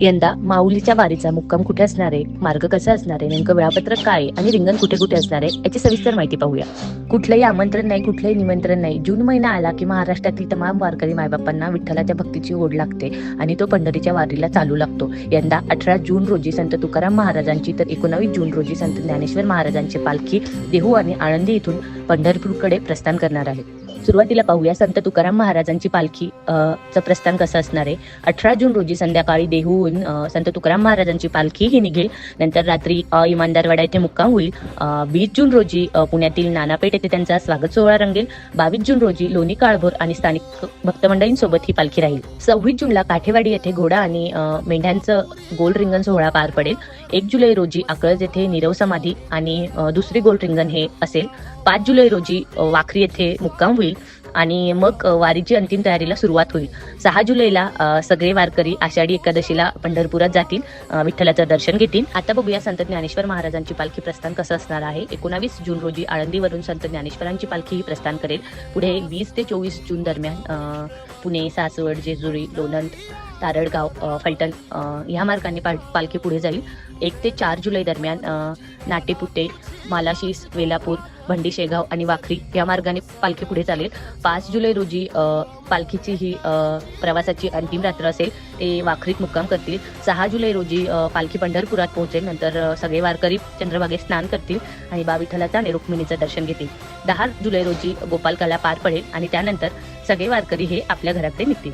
यंदा माऊलीच्या वारीचा मुक्काम कुठे असणार आहे? मार्ग कसा असणार आहे? नेमकं वेळापत्रक काय आणि रिंगण कुठे कुठे असणार आहे? याची सविस्तर माहिती पाहूया. कुठलंही आमंत्रण नाही कुठलंही निमंत्रण नाही. जून महिना आला की महाराष्ट्रातील तमाम वारकरी मायबापांना विठ्ठलाच्या भक्तीची ओढ लागते आणि तो पंढरीच्या वारीला चालू लागतो. यंदा अठरा जून रोजी संत तुकाराम महाराजांची तर एकोणावीस जून रोजी संत ज्ञानेश्वर महाराजांची पालखी देहू आणि आळंदी इथून पंढरपूरकडे प्रस्थान करणार आहे. सुरुवातीला पाहूया संत तुकाराम महाराजांची पालखी च चं प्रस्थान कसं असणार आहे. अठरा जून रोजी संध्याकाळी देहूहून संत तुकाराम महाराजांची पालखी ही निघेल. नंतर रात्री इमानदारवाडा येथे मुक्काम होईल. वीस जून रोजी पुण्यातील नानापेठ येथे त्यांचा स्वागत सोहळा रंगेल. बावीस जून रोजी लोणी काळभोर आणि स्थानिक भक्तमंडळींसोबत ही पालखी राहील. सव्वीस जूनला काठेवाडी येथे घोडा आणि मेंढ्यांचं गोल रिंगण सोहळा पार पडेल. एक जुलै रोजी आकळज येथे नीरव समाधी आणि दुसरी गोल रिंगण हे असेल. पाच जुलै रोजी वाखरी येथे मुक्काम होईल आणि मग वारीची अंतिम तयारीला सुरुवात होईल. सहा जुलैला सगळे वारकरी आषाढी एकादशीला पंढरपुरात जातील विठ्ठलाचं दर्शन घेतील. आता बघूया संत ज्ञानेश्वर महाराजांची पालखी प्रस्थान कसं असणार आहे. एकोणावीस जून रोजी आळंदीवरून संत ज्ञानेश्वरांची पालखी ही प्रस्थान करेल. पुढे वीस ते चोवीस जून दरम्यान पुणे सासवड जेजुरी लोणंद तारडगाव फलटण ह्या मार्गाने पाल पालखी पुढे जाईल. एक ते चार जुलै दरम्यान नाटेपुटे मालाशीस वेलापूर भंडी शेगाव आणि वाखरी या मार्गाने पालखी पुढे चालेल. पाच जुलै रोजी पालखीची ही प्रवासाची अंतिम रात्र असेल ते वाखरीत मुक्काम करतील. सहा जुलै रोजी पालखी पंढरपुरात पोहोचेल. नंतर सगळे वारकरी चंद्रभागेत स्नान करतील आणि बा विठ्ठलाचा आणि रुक्मिणीचं दर्शन घेतील. दहा जुलै रोजी गोपालकाला पार पडेल आणि त्यानंतर सगळे वारकरी हे आपल्या घराकडे निघतील.